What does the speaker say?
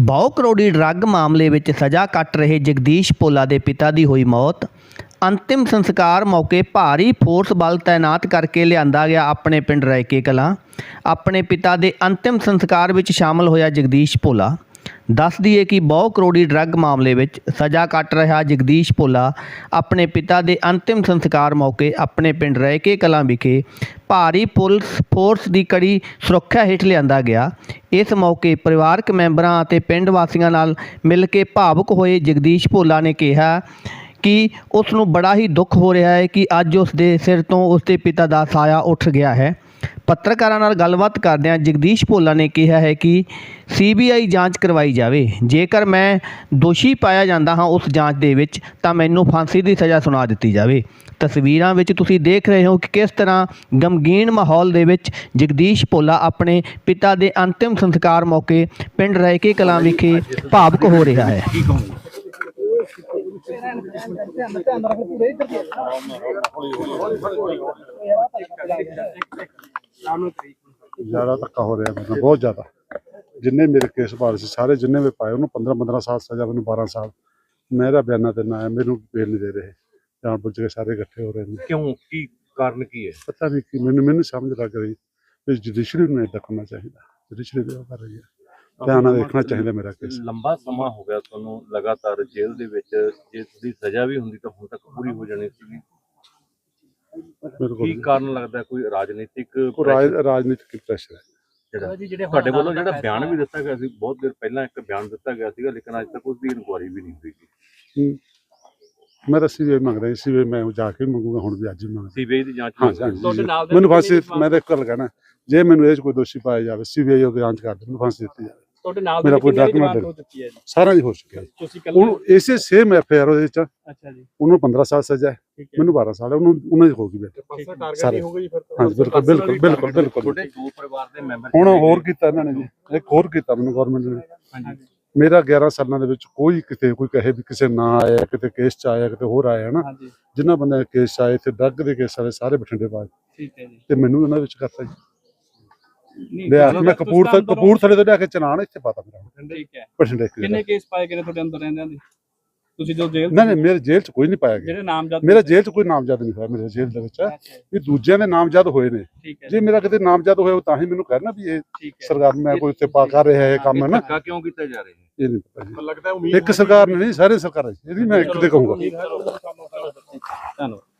ਬਹੁ ਕਰੋੜੀ ਡਰੱਗ ਮਾਮਲੇ ਵਿੱਚ ਸਜ਼ਾ ਕੱਟ ਰਹੇ ਜਗਦੀਸ਼ ਭੋਲਾ ਦੇ ਪਿਤਾ ਦੀ ਹੋਈ ਮੌਤ। ਅੰਤਿਮ ਸੰਸਕਾਰ ਮੌਕੇ ਭਾਰੀ ਫੋਰਸ ਬਲ ਤਾਇਨਾਤ ਕਰਕੇ ਲਿਆਂਦਾ ਗਿਆ ਆਪਣੇ ਪਿੰਡ ਰਾਇਕੇ ਕਲਾਂ। ਆਪਣੇ ਪਿਤਾ ਦੇ ਅੰਤਿਮ ਸੰਸਕਾਰ ਵਿੱਚ ਸ਼ਾਮਲ ਹੋਇਆ ਜਗਦੀਸ਼ ਭੋਲਾ। ਦੱਸ ਦਈਏ ਕਿ ਬਹੁ ਕਰੋੜੀ ਡਰੱਗ ਮਾਮਲੇ ਵਿੱਚ ਸਜ਼ਾ ਕੱਟ ਰਿਹਾ ਜਗਦੀਸ਼ ਭੋਲਾ ਆਪਣੇ ਪਿਤਾ ਦੇ ਅੰਤਿਮ ਸੰਸਕਾਰ ਮੌਕੇ ਆਪਣੇ ਪਿੰਡ ਰਾਇਕੇ ਕਲਾਂ ਵਿਖੇ ਭਾਰੀ ਪੁਲਿਸ ਫੋਰਸ ਦੀ ਕੜੀ ਸੁਰੱਖਿਆ ਹੇਠ ਲਿਆਂਦਾ ਗਿਆ। ਇਸ ਮੌਕੇ ਪਰਿਵਾਰਕ ਮੈਂਬਰਾਂ ਅਤੇ ਪਿੰਡ ਵਾਸੀਆਂ ਨਾਲ ਮਿਲ ਕੇ ਭਾਵੁਕ ਹੋਏ ਜਗਦੀਸ਼ ਭੋਲਾ ਨੇ ਕਿਹਾ ਕਿ ਉਸ ਨੂੰ ਬੜਾ ਹੀ ਦੁੱਖ ਹੋ ਰਿਹਾ ਹੈ ਕਿ ਅੱਜ ਉਸ ਦੇ ਸਿਰ ਤੋਂ ਉਸ ਦੇ ਪਿਤਾ ਦਾ ਸਾਇਆ ਉੱਠ ਗਿਆ ਹੈ। ਪੱਤਰਕਾਰਾਂ ਨਾਲ ਗੱਲਬਾਤ ਕਰਦਿਆਂ ਜਗਦੀਸ਼ ਭੋਲਾ ਨੇ ਕਿਹਾ ਹੈ ਕਿ ਸੀਬੀਆਈ ਜਾਂਚ ਕਰਵਾਈ ਜਾਵੇ। ਜੇਕਰ ਮੈਂ ਦੋਸ਼ੀ ਪਾਇਆ ਜਾਂਦਾ ਹਾਂ ਉਸ ਜਾਂਚ ਦੇ ਵਿੱਚ, ਤਾਂ ਮੈਨੂੰ ਫਾਂਸੀ ਦੀ ਸਜ਼ਾ ਸੁਣਾ ਦਿੱਤੀ ਜਾਵੇ। ਤਸਵੀਰਾਂ ਵਿੱਚ ਤੁਸੀਂ ਦੇਖ ਰਹੇ ਹੋ ਕਿ ਕਿਸ ਤਰ੍ਹਾਂ ਗਮਗੀਨ ਮਾਹੌਲ ਦੇ ਵਿੱਚ ਜਗਦੀਸ਼ ਭੋਲਾ ਆਪਣੇ ਪਿਤਾ ਦੇ ਅੰਤਿਮ ਸੰਸਕਾਰ ਮੌਕੇ ਪਿੰਡ ਰਾਇਕੇ ਕਲਾਂ ਵਿਖੇ ਭਾਵਕ ਹੋ ਰਿਹਾ ਹੈ। ਜ਼ਿਆਦਾ ਧੱਕਾ ਹੋ ਰਿਹਾ ਮੈਨੂੰ ਬਹੁਤ ਜ਼ਿਆਦਾ। ਜਿੰਨੇ ਮੇਰੇ ਕੇਸ ਭਾਰ ਸੀ ਸਾਰੇ ਜਿੰਨੇ ਵੀ ਪਾਏ ਉਹਨੂੰ 15 15 ਸਾਲ ਸਜ਼ਾ ਮੈਨੂੰ 12 ਸਾਲ। ਮੇਰਾ ਬਿਆਨਾ ਤੇ ਨਾ ਆਇਆ ਮੈਨੂੰ ਬੇਲ ਨਹੀਂ ਦੇ ਰਹੇ। ਜਾਣ ਬੁੱਝ ਕੇ ਸਾਰੇ ਇਕੱਠੇ ਹੋ ਰਹੇ ਨੇ। ਕਿਉਂ? ਕੀ ਕਾਰਨ ਕੀ ਹੈ? ਪਤਾ ਨਹੀਂ ਕਿ ਮੈਨੂੰ ਮੈਨੂੰ ਸਮਝ ਲੱਗ ਰਹੀ ਜੁਡੀਸ਼ਰੀ ਨੂੰ ਇਦਾਂ ਕਰਨਾ ਚਾਹੀਦਾ। ਜੁਡੀਸ਼ਰੀ ਉਹ ਕਰ ਰਹੀ ਹੈ। ਧਿਆਨ ਨਾਲ ਦੇਖਣਾ ਚਾਹੀਦਾ ਮੇਰਾ ਕੇਸ ਲੰਬਾ ਸਮਾਂ ਹੋ ਗਿਆ ਤੁਹਾਨੂੰ ਲਗਾਤਾਰ ਜੇਲ੍ਹ ਦੇ ਵਿੱਚ। ਜੇ ਤੁਹਾਡੀ ਸਜ਼ਾ ਵੀ ਹੁੰਦੀ ਤਾਂ ਹੁਣ ਤੱਕ ਪੂਰੀ ਹੋ ਜਾਣੀ ਸੀ ਕੀ ਕਾਰਨ ਲੱਗਦਾ ਕੋਈ ਰਾਜਨੀਤਿਕ ਰਾਜਨੀਤਿਕ ਪ੍ਰੈਸ਼ਰ ਹੈ। ਜਿਹੜਾ ਤੁਹਾਡੇ ਵੱਲੋਂ ਜਿਹੜਾ ਬਿਆਨ ਵੀ ਦਿੱਤਾ ਗਿਆ ਸੀ ਬਹੁਤ ਦੇਰ ਪਹਿਲਾਂ ਇੱਕ ਬਿਆਨ ਦਿੱਤਾ ਗਿਆ ਸੀਗਾ ਲੇਕਿਨ ਅੱਜ ਤੱਕ ਉਸ ਦੀ ਇਨਕੁਆਇਰੀ ਵੀ ਨਹੀਂ ਹੋਈ। ਮੈਂ ਤਾਂ ਸੀਬੀਆਈ ਮੰਗ ਰਿਹਾ ਸੀਬੀਆਈ ਮੈਂ ਜਾ ਕੇ ਵੀ ਮੰਗੂਗਾ ਹੁਣ ਵੀ ਅੱਜ ਹੀ ਮੰਗਦਾ। ਸੀਬੀਆਈ ਦੀ ਜਾਂਚ ਮੈਨੂੰ ਫਾਂਸੀ ਮੈਂ ਤਾਂ ਇੱਕ ਗੱਲ ਕਹਿਣਾ ਜੇ ਮੈਨੂੰ ਇਹ 'ਚ ਕੋਈ ਦੋਸ਼ੀ ਪਾਇਆ ਜਾਵੇ ਸੀਬੀਆਈ ਉਹ ਜਾਂਚ ਕਰ ਦੇ ਮੈਨੂੰ ਫਾਂਸੀ ਦਿੱਤੀ ਜਾਵੇ। ਤੁਹਾਡੇ ਨਾਲ ਮੇਰਾ ਦੇ ਕੋਈ ਜਮਾਨਤ ਹੋ ਚੁੱਕੀ ਹੈ ਜੀ? ਸਾਰਾ ਹੀ ਹੋ ਚੁੱਕਿਆ ਜੀ। ਤੁਸੀਂ ਕੱਲ ਉਹਨੂੰ ਇਸੇ ਸੇਮ ਐਫ ਆਰ ਉਹਦੇ ਚ ਅੱਛਾ ਜੀ। ਉਹਨੂੰ 15 ਸਾਲ ਸਜ਼ਾ ਹੈ। ਹੈ। ਮੈਨੂੰ 12 ਸਾਲ ਹੈ। ਉਹਨੂੰ ਉਹਨਾਂ ਦੀ ਹੋਗੀ ਬੇਟੇ। ਪਰਸਾ ਟਾਰਗੇਟ। ਨਹੀਂ ਹੋ। ਗਈ ਫਿਰ ਹਾਂਜੀ ਬਿਲਕੁਲ ਬਿਲਕੁਲ ਬਿਲਕੁਲ ਬਿਲਕੁਲ। ਤੁਹਾਡੇ ਦੋ ਪਰਿਵਾਰ ਦੇ ਮੈਂਬਰ ਹੁਣ ਹੋਰ ਕੀਤਾ ਇਹਨਾਂ ਨੇ ਜੀ। ਇੱਕ ਹੋਰ ਕੀਤਾ ਮੈਨੂੰ ਗਵਰਨਮੈਂਟ ਨੇ। ਹਾਂਜੀ। ਮੇਰਾ 11 ਸਾਲਾਂ ਦੇ ਵਿੱਚ ਕੋਈ ਕਿਤੇ ਕੋਈ ਕਹੇ ਵੀ ਕਿਸੇ ਨਾ ਆਇਆ ਕਿਤੇ ਕੇਸ ਚ ਆਇਆ ਕਿਤੇ ਹੋਰ ਆਇਆ ਨਾ ਹਾਂਜੀ। ਜਿਨ੍ਹਾਂ ਬੰਦਿਆਂ ਦੇ ਕੇਸ 'ਚ ਆਏ ਤੇ ਡਰੱਗ ਦੇ ਕੇਸ ਵਾਲੇ ਸਾਰੇ ਬਠਿੰਡੇ ਬਾਅਦ ਠੀਕ ਹੈ ਜੀ। ਤੇ ਮੈਨੂੰ ਉਹਨਾਂ ਵਿੱਚ ਕਰਤਾ ਜੀ। ਲਿਆ ਮੈਂ ਤੁਸੀਂ ਕਪੂਰ ਤਾਂ ਅੰਦਰੋਂ- ਕਪੂਰਥਲੇ ਤੋਂ ਲਿਆ ਕੇ ਚਨਾਨ ਇੱਥੇ ਪਤਾ ਮੇਰਾ। ਠੀਕ ਹੈ ਇੱਕ ਕਿੰਨੇ ਕੇਸ ਪਾਏ ਗਏ ਤੁਹਾਡੇ ਅੰਦਰ ਰਹਿੰਦਿਆਂ ਦੇ? ਤੁਸੀਂ ਜੋ ਜੇਲ੍ਹ ਨਹੀਂ ਨਹੀਂ ਮੇਰੇ ਜੇਲ੍ਹ 'ਚ ਕੋਈ ਨਹੀਂ ਪਾਇਆ ਗਿਆ। ਜਿਹੜੇ ਨਾਮਜ਼ਦ ਮੇਰਾ ਜੇਲ੍ਹ 'ਚ ਕੋਈ ਨਾਮਜ਼ਦ ਨਹੀਂ ਹੋਇਆ ਮੇਰੇ ਜੇਲ੍ਹ ਦੇ ਵਿੱਚ। ਵੀ ਦੂਜਿਆਂ ਦੇ ਨਾਮਜ਼ਦ ਹੋਏ ਨੇ। ਜੇ ਮੇਰਾ ਕਿਤੇ ਨਾਮਜ਼ਦ ਹੋਇਆ ਤਾਂ ਹੀ ਮੈਨੂੰ ਕਹਿਣਾ ਵੀ ਇਹ ਸਰਕਾਰ ਮੈਂ ਕੋਈ ਉੱਤੇ ਪਾ ਕਰ ਰਿਹਾ ਹੈ ਇਹ ਕੰਮ ਹੈ ਨਾ। ਧੱਕਾ ਕਿਉਂ ਕੀਤਾ ਜਾ ਰਿਹਾ? ਹੈ ਇਹ ਨਹੀਂ ਪਤਾ ਜੀ। ਲੱਗਦਾ ਉਮੀਦ ਇੱਕ ਸਰਕਾਰ ਨੇ ਨਹੀਂ ਸਾਰੇ ਸਰਕਾਰਾਂ ਜੀ। ਇਹਦੀ ਮੈਂ ਇੱਕ ਤੇ ਕਹੂੰਗਾ। ਧੰਨਵਾਦ।